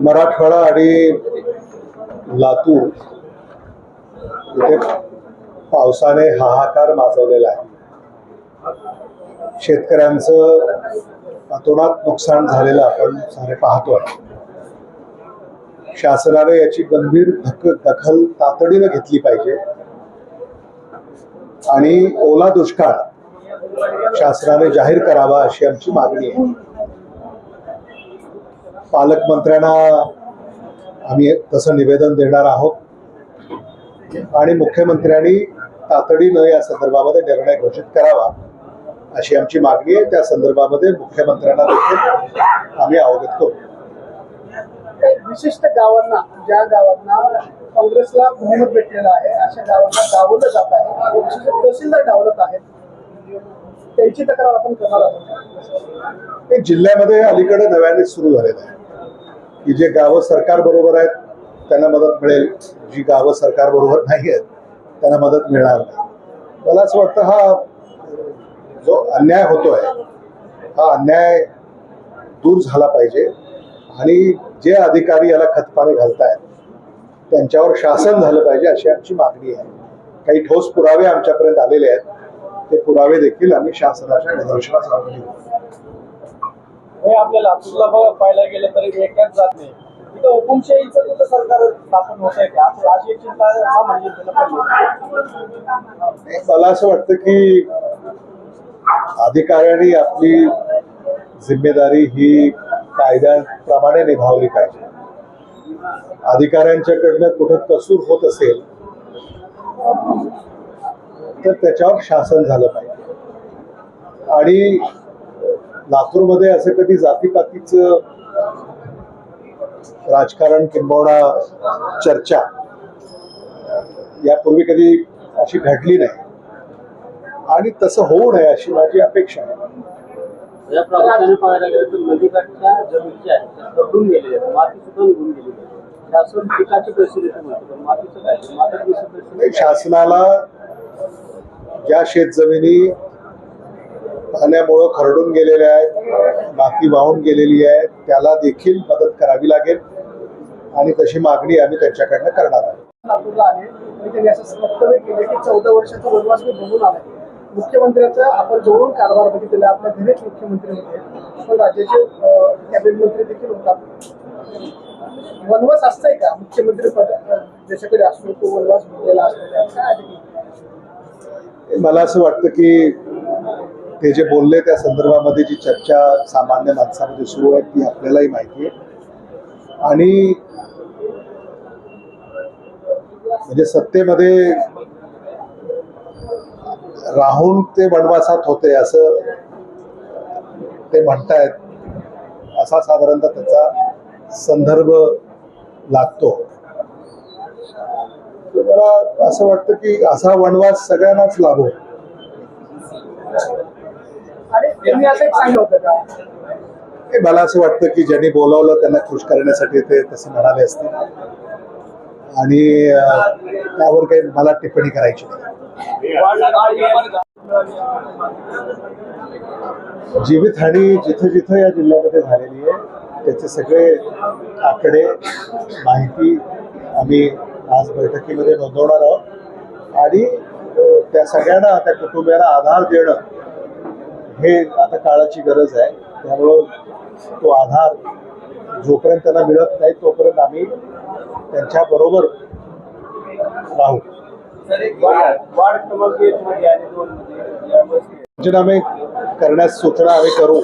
मराठवाडा आणि लातूर इथे पावसाने हाहाकार माजवलेला आहे. शेतकऱ्यांचं अतोनात नुकसान झालेलं आपण सारे पाहतोय शासनाने याची गंभीर दख दखल तातडीनं घेतली पाहिजे. आणि ओला दुष्काळ शासनाने जाहीर करावा अशी आमची मागणी आहे. पालकमंत्र्यांना आम्ही तसं निवेदन देणार आहोत. आणि मुख्यमंत्र्यांनी तातडीनं या संदर्भामध्ये निर्णय घोषित करावा अशी आमची मागणी आहे. त्या संदर्भामध्ये मुख्यमंत्र्यांना देखील आम्ही अवगत करू. विशिष्ट गावांना ज्या गावांना काँग्रेसला बहुमत भेटलेलं आहे अशा गावांना डावलं जात आहे तहसीलदार डावलत आहेत. त्यांची तक्रार आपण करणार आहोत. हे जिल्ह्यामध्ये अलीकडे नव्याने सुरू झालेलं आहे. की जे गावं सरकार बरोबर आहेत त्यांना मदत मिळेल. जी गावं सरकार बरोबर नाही आहेत त्यांना मदत मिळणार नाही. मला असं वाटतं हा जो अन्याय होतोय हा अन्याय दूर झाला पाहिजे. आणि जे अधिकारी याला खतपाणी घालतायत त्यांच्यावर शासन झालं पाहिजे अशी आमची मागणी आहे. काही ठोस पुरावे आमच्यापर्यंत आलेले आहेत. ते पुरावे देखील आम्ही शासनाच्या निदर्शनास आणून हे आपल्या लातूरला बघा पाहायला गेलं तरी एकच जात नाही. तिथं हुकुमशाहीचं कुठं सरकार स्थापन होत आहे का अशी एक चिंता सामान्य म्हणजे जनतेला मला असं वाटतं की अधिकाऱ्यांनी आपली जिम्मेदारी ही कायद्याप्रमाणे निभावली पाहिजे. अधिकाऱ्यांच्याकडनं कुठं कसूर होत असेल तर त्याच्यावर शासन झालं पाहिजे. आणि लातूरमध्ये असं कधी जातीपातीचं राजकारण किंबहुना चर्चा यापूर्वी कधी अशी घडली नाही. आणि तसं होऊ नये अशी माझी अपेक्षा आहे. शासनाला ज्या शेतजमिनी पाण्यामुळं खरडून गेलेल्या आहेत माती वाहून गेलेली आहे त्याला देखील मदत करावी लागेल. आणि तशी मागणी आम्ही त्यांच्याकडनं करणार आहोत. लातूरला आले आणि त्यांनी असं वक्तव्य केले की चौदा वर्षाचा वनवास मी बघून आलाय मुख्यमंत्र्याचा आपण कारभार बघितलेला आपल्या घरीच मुख्यमंत्री होते. पण राज्याचे कॅबिनेट मंत्री देखील होतात वनवास असतंय का? मुख्यमंत्री पद अं, ज्याच्याकडे असतो तो वनवास असतो? मला असं वाटतं की ते जे बोलले त्या संदर्भामध्ये जी चर्चा सामान्य माणसामध्ये सुरू आहे ती आपल्यालाही माहिती आहे. आणि म्हणजे सत्तेमध्ये राहून ते वनवासात होते असं ते म्हणतायत असा साधारणतः त्याचा संदर्भ लागतो. मला असं वाटतं की असा वनवास सगळ्यांनाच लाभो आणि त्यांनी असं एक सांगितलं होतं का हे मला असं वाटतं की ज्यांनी बोलावलं त्यांना खुश करण्यासाठी ते तसं म्हणाले असतील. आणि त्यावर काही मला टिप्पणी करायची नाही. जीवितहानी जिथे जिथे या जिल्ह्यामध्ये झालेली आहे त्याचे सगळे आकडे माहिती आम्ही आज बैठकीमध्ये नोंदवणार आहोत. आणि त्या सगळ्यांना त्या कुटुंबियांना आधार देणं हे आता काळाची गरज आहे. त्यामुळं तो आधार जोपर्यंत त्यांना मिळत नाही तोपर्यंत आम्ही त्यांच्या बरोबर राहू. पंचनामे करण्यास सूचना आम्ही करू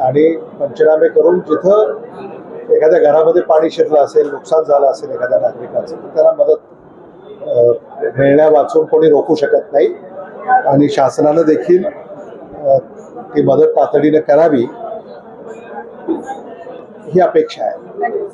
आणि पंचनामे करून जिथं एखाद्या घरामध्ये पाणी शिरलं असेल नुकसान झालं असेल एखाद्या नागरिकाचं तर त्याला मदत मिळण्या वाचून कोणी रोखू शकत नाही. आणि शासनानं देखील ती मदत तातडीनं करावी ही अपेक्षा आहे.